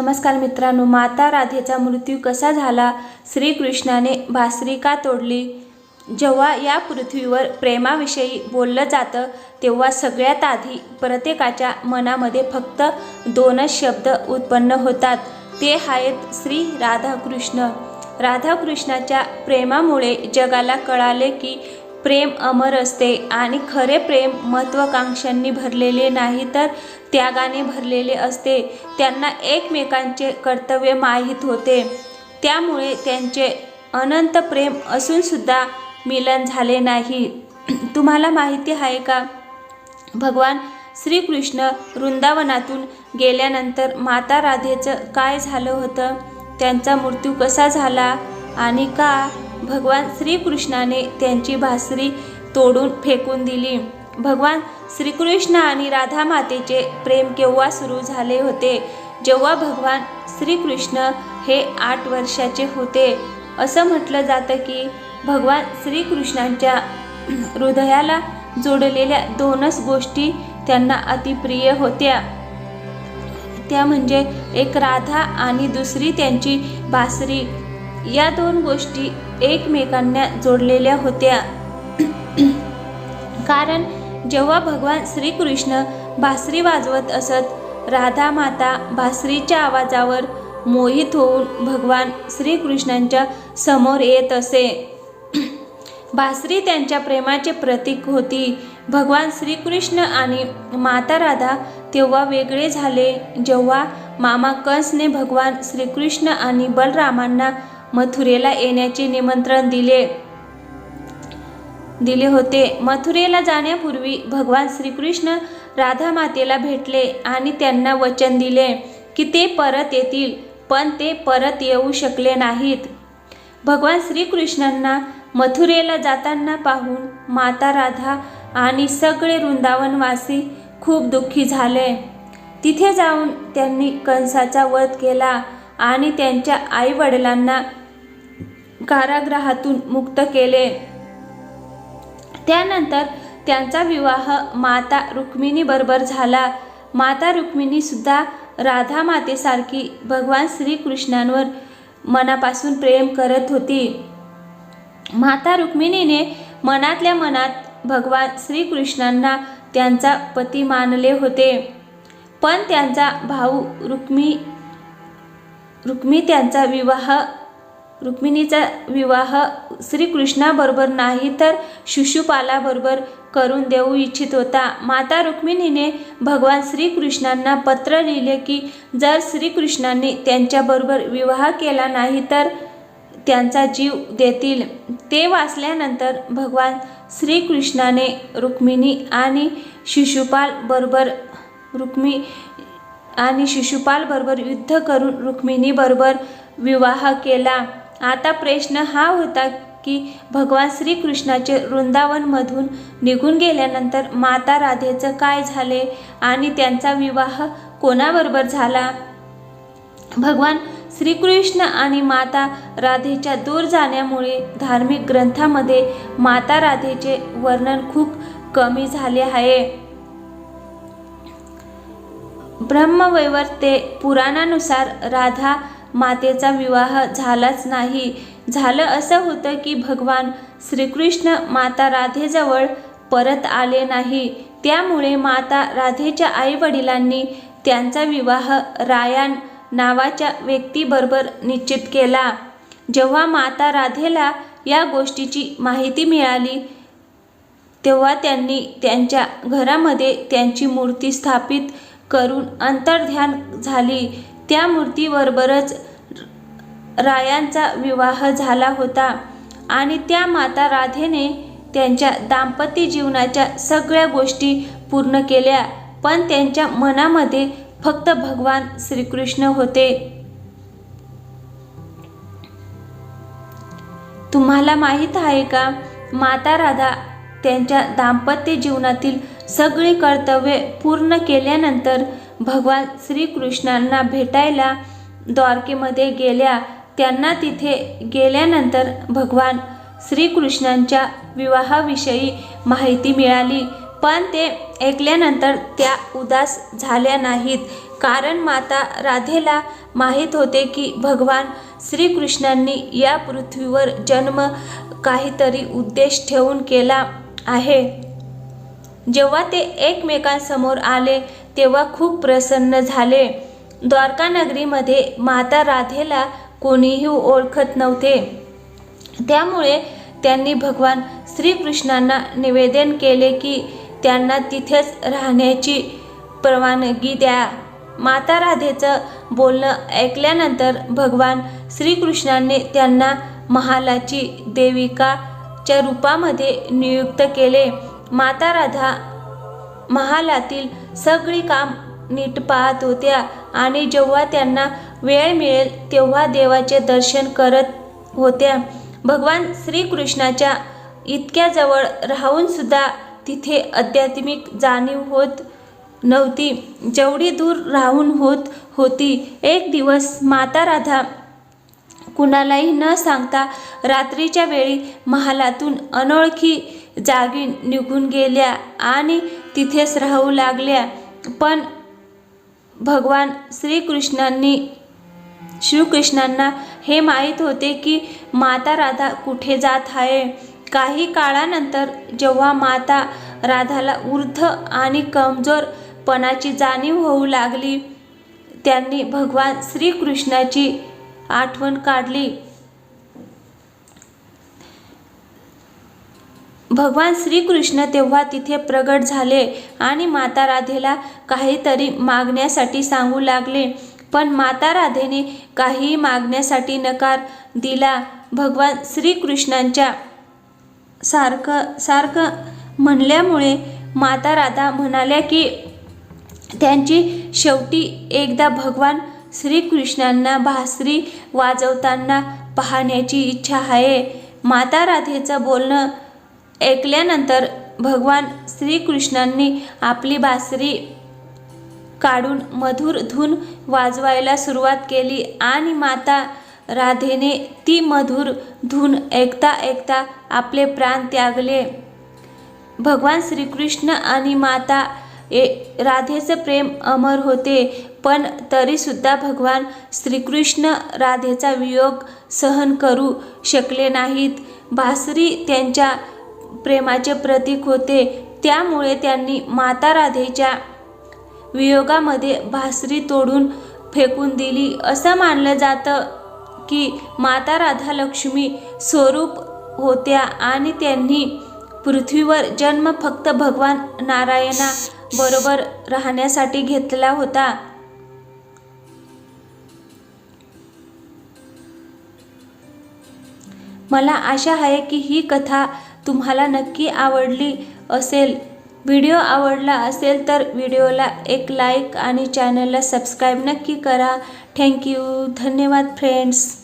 नमस्कार मित्रांनो माता राधेचा मृत्यू कसा झाला? श्रीकृष्णाने भासरी का तोडली. जेव्हा या पृथ्वीवर प्रेमाविषयी बोललं जातं तेव्हा सगळ्यात आधी प्रत्येकाच्या मनामध्ये फक्त दोनच शब्द उत्पन्न होतात. ते आहेत श्री राधाकृष्ण. राधाकृष्णाच्या प्रेमामुळे जगाला कळाले की प्रेम अमर असते आणि खरे प्रेम महत्त्वाकांक्षांनी भरलेले नाही तर त्यागाने भरलेले असते. त्यांना एकमेकांचे कर्तव्य माहीत होते. त्यामुळे त्यांचे अनंत प्रेम असूनसुद्धा मिलन झाले नाही. तुम्हाला माहिती आहे का? भगवान श्रीकृष्ण वृंदावनातून गेल्यानंतर माता राधेचं काय झालं होतं? त्यांचा मृत्यू कसा झाला आणि का? भगवान श्रीकृष्णाने त्यांची भासरी तोडून फेकून दिली. भगवान श्रीकृष्ण आणि राधा मातेचे प्रेम केव्हा सुरू झाले होते? जेव्हा भगवान श्रीकृष्ण हे आठ वर्षाचे होते. असं म्हटलं जातं की भगवान श्रीकृष्णांच्या हृदयाला जोडलेल्या दोनच गोष्टी त्यांना अतिप्रिय होत्या. त्या म्हणजे एक राधा आणि दुसरी त्यांची बासरी या दोन गोष्टी एकमेकांना जोडलेल्या होत्या. कारण जेव्हा भगवान श्रीकृष्ण बासरी वाजवत असत राधा माता बासरीच्या आवाजावर मोहित होऊन भगवान श्रीकृष्णांच्या समोर येत असे. बासरी त्यांच्या प्रेमाचे प्रतीक होती. भगवान श्रीकृष्ण आणि माता राधा तेव्हा वेगळे झाले. जेव्हा मामा कंसने भगवान श्रीकृष्ण आणि बलरामांना मथुरेला येण्याचे निमंत्रण दिले. दिले होते. मथुरेला जाण्यापूर्वी भगवान श्रीकृष्ण राधा मातेला भेटले आणि त्यांना वचन दिले की ते परत येतील पण ते परत येऊ शकले नाहीत. भगवान श्रीकृष्णांना मथुरेला जाताना पाहून माता राधा आणि सगळे वृंदावनवासी खूप दुःखी झाले. तिथे जाऊन त्यांनी कंसाचा वध केला आणि त्यांच्या आईवडिलांना कारागृहातून मुक्त केले. त्यानंतर त्यांचा विवाह माता रुक्मिणीबरोबर झाला. माता रुक्मिणीसुद्धा राधा मातेसारखी भगवान श्रीकृष्णांवर मनापासून प्रेम करत होती. माता रुक्मिणीने मनातल्या मनात भगवान श्रीकृष्णांना त्यांचा पती मानले होते. पण त्यांचा भाऊ रुक्मी रुक्मी त्यांचा विवाह रुक्मिणीचा विवाह श्रीकृष्णाबरोबर नाही तर शिशुपालाबरोबर करून देऊ इच्छित होता. माता रुक्मिणीने भगवान श्रीकृष्णांना पत्र लिहिले की जर श्रीकृष्णांनी त्यांच्याबरोबर विवाह केला नाही तर त्यांचा जीव देतील. ते वाचल्यानंतर भगवान श्रीकृष्णाने रुक्मिणी आणि शिशुपाल बरोबर रुक्मी आणि शिशुपाल बरोबर युद्ध करून रुक्मिणीबरोबर विवाह केला. आता प्रश्न हा होता की भगवान श्रीकृष्णाचे वृंदावनमधून निघून गेल्यानंतर माता राधेचं काय झाले आणि त्यांचा विवाह कोणाबरोबर झाला? भगवान श्रीकृष्ण आणि माता राधेच्या दूर जाण्यामुळे धार्मिक ग्रंथामध्ये माता राधेचे वर्णन खूप कमी झाले आहे. ब्रह्मवैवर्ते पुराणानुसार राधा मातेचा विवाह झालाच नाही. झालं असं होतं की भगवान श्रीकृष्ण माता राधेजवळ परत आले नाही. त्यामुळे माता राधेच्या आईवडिलांनी त्यांचा विवाह रायान नावाच्या व्यक्तीबरोबर निश्चित केला. जेव्हा माता राधेला या गोष्टीची माहिती मिळाली तेव्हा त्यांनी त्यांच्या घरामध्ये त्यांची मूर्ती स्थापित करून अंतर्ध्यान झाली. त्या मूर्तीबरोबरच रायांचा विवाह झाला होता. आणि त्या माता राधेने त्यांच्या दाम्पत्य जीवनाच्या सगळ्या गोष्टी पूर्ण केल्या पण त्यांच्या मनामध्ये फक्त भगवान श्रीकृष्ण होते. तुम्हाला माहीत आहे का? माता राधा त्यांच्या दाम्पत्य जीवनातील सगळी कर्तव्ये पूर्ण केल्यानंतर भगवान श्रीकृष्णांना भेटायला द्वारकेमध्ये गेल्या. त्यांना तिथे गेल्यानंतर भगवान श्रीकृष्णांच्या विवाहाविषयी माहिती मिळाली. पण ते ऐकल्यानंतर त्या उदास झाल्या नाहीत. कारण माता राधेला माहीत होते की भगवान श्रीकृष्णांनी या पृथ्वीवर जन्म काहीतरी उद्देश ठेवून केला आहे. जेव्हा ते एकमेकांसमोर आले तेव्हा खूप प्रसन्न झाले. द्वारका नगरीमध्ये माता राधेला कोणीही ओळखत नव्हते. त्यामुळे त्यांनी भगवान श्रीकृष्णांना निवेदन केले की त्यांना तिथेच राहण्याची परवानगी द्या. माता राधेचं बोलणं ऐकल्यानंतर भगवान श्रीकृष्णाने त्यांना महालाची देविकाच्या रूपामध्ये नियुक्त केले. माता राधा महालातील सगळी काम नीट पाहत होत्या आणि जेव्हा त्यांना वेळ मिळेल तेव्हा देवाचे दर्शन करत होत्या. भगवान श्रीकृष्णाच्या इतक्या जवळ राहून सुद्धा तिथे आध्यात्मिक जाणीव होत नव्हती. जेवढी दूर राहून होत होती एक दिवस माता राधा कुणालाही न सांगता रात्रीच्या वेळी महालातून अनोळखी जागी निघून गेल्या आणि तिथेच राहू लागल्या. पण भगवान श्रीकृष्णांनी श्रीकृष्णांना हे माहीत होते की माता राधा कुठे जात आहे. काही काळानंतर जेव्हा माता राधाला वृद्ध आणि कमजोरपणाची जाणीव होऊ लागली त्यांनी भगवान श्रीकृष्णाची आठवण काढली. भगवान श्रीकृष्ण तेव्हा तिथे प्रगट झाले आणि माता राधेला काहीतरी मागण्यासाठी सांगू लागले. पण माता राधेने काही मागण्यासाठी नकार दिला. भगवान श्रीकृष्णांच्या सारखं सारखं म्हणल्यामुळे माता राधा म्हणाल्या की त्यांची शेवटी एकदा भगवान श्रीकृष्णांना भासरी वाजवताना पाहण्याची इच्छा आहे. माता राधेचं बोलणं ऐकल्यानंतर भगवान श्रीकृष्णांनी आपली बासरी काढून मधुर धून वाजवायला सुरुवात केली आणि माता राधेने ती मधुर धून ऐकता ऐकता आपले प्राण त्यागले. भगवान श्रीकृष्ण आणि माता ए राधेचं प्रेम अमर होते. पण तरीसुद्धा भगवान श्रीकृष्ण राधेचा वियोग सहन करू शकले नाहीत. बासरी त्यांच्या प्रेमाचे प्रतीक होते. त्यामुळे त्यांनी माता राधेच्या वियोगामध्ये भासरी तोडून फेकून दिली. असं मानलं जातं की माता राधा लक्ष्मी स्वरूप होत्या आणि त्यांनी पृथ्वीवर जन्म फक्त भगवान नारायणा बरोबर राहण्यासाठी घेतला होता. मला आशा आहे की ही कथा तुम्हाला नक्की आवडली असेल. व्हिडिओ आवडला असेल तर व्हिडिओला एक लाईक आणि चॅनलला सबस्क्राईब नक्की करा. थँक्यू धन्यवाद फ्रेंड्स.